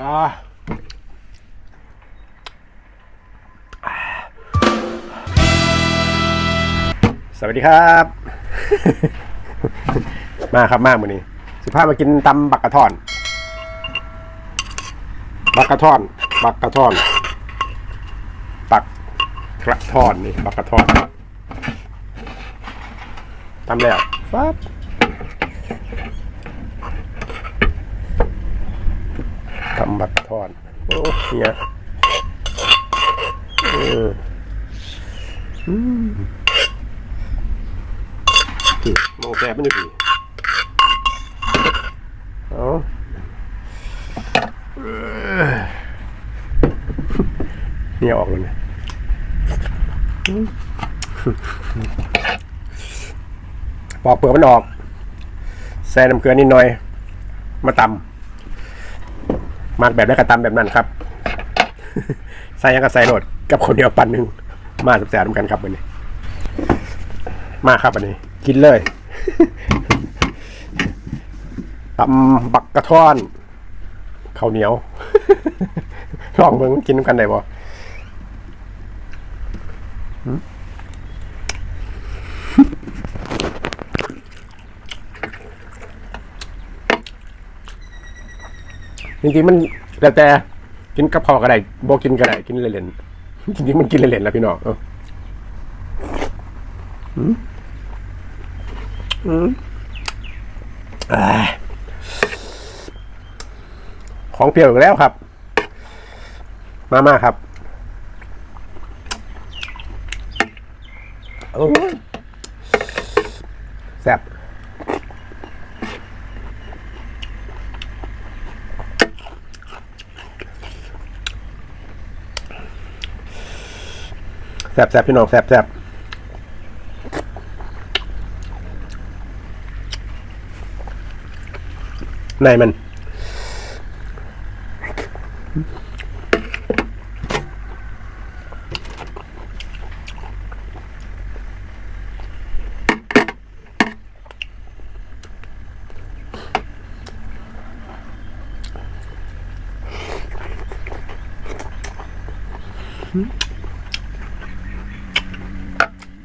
อ่าสวัสดีครับ มาครับมามือนี้สิพาพมากินตำบักกระท่อน บักกระท่อน บักกระท่อนบักกระท่อนนี่ บักกระท่อนทำแล้วฟับทำบักกระท่อน โอ้ เนี่ยเอออืมพี่มองแซ่บมันอยู่พี่เอาเอ้ยเนี่ยออกเลยนะปอกเปลือกมันออก ใส่น้ำเกลือนิดหน่อย มาตำมักแบบได้กระตำแบบนั้นครับ ใส่ยังก็ใส่โหลดกับคนเดียวปันหนึ่งมาสุกแสบๆนกันครับวันนี้ มาครับวันนี้ กินเลยตำบักกระท่อนข้าวเหนียวลองเบิ่งกินกันได้บ่จริงๆมันแล้วแต่ กินกับพอก็ได้บ่กินก็ได้กินเล่นๆจริงๆมันกินเล่นๆแล้วพี่น้องเอออืมอืมอ่าของเปรี้ยวอีกแล้วครับ มามาครับแซ่บ ซ่บแซ่บพี่น้องแซ่บแซ่บในมัน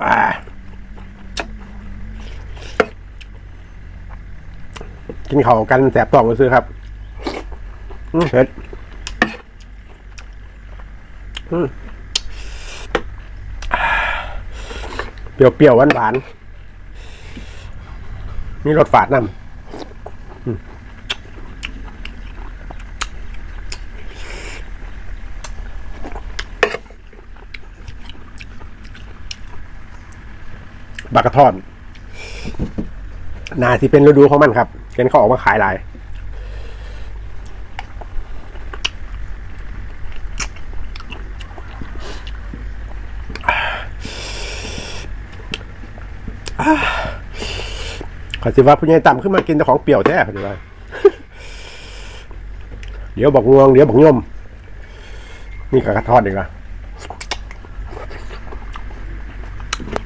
อ่า กินข้าวกันแสบท้องซื้อครับอืมเผ็ดอืมเปรี้ยวๆหวานๆมีรสฝาดน้ำอืมบักกระท่อนนาที่เป็นฤดูของมันครับ เห็นเขาออกมาขายหลายขอสิว่าผู้ใหญ่ต่ำขึ้นมากินแต่ของเปรี้ยวแท้ขอสิว่าเดี๋ยวบอกงวง เดี๋ยวบอกย่มนี่กกระทอดดีกว่าอืม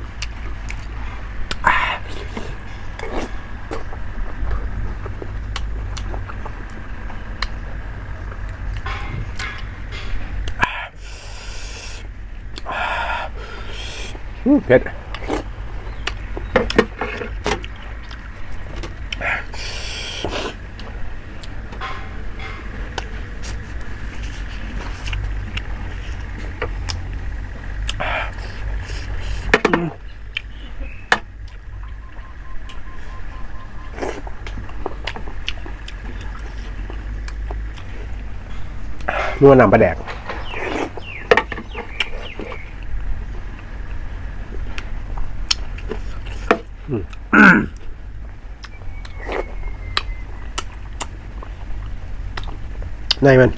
เผ็ดนัวนำปลาแดก ในมัน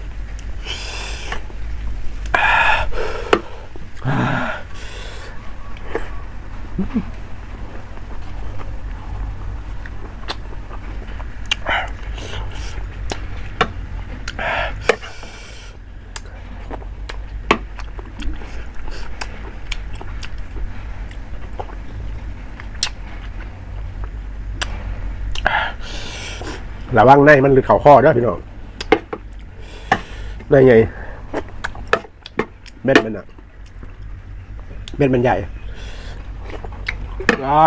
ระวังในมันหรือเข่าข้อเด้วยพี่น้อง ได้ไง เม็ดมันอะเม็ดมันใหญ่อ่า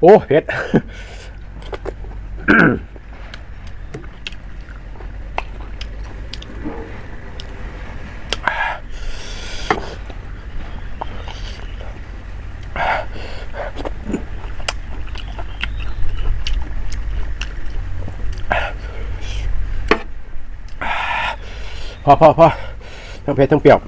โอ้เผ็ด พอพอพอทั้งเผ็ดทั้งเปรี้ยว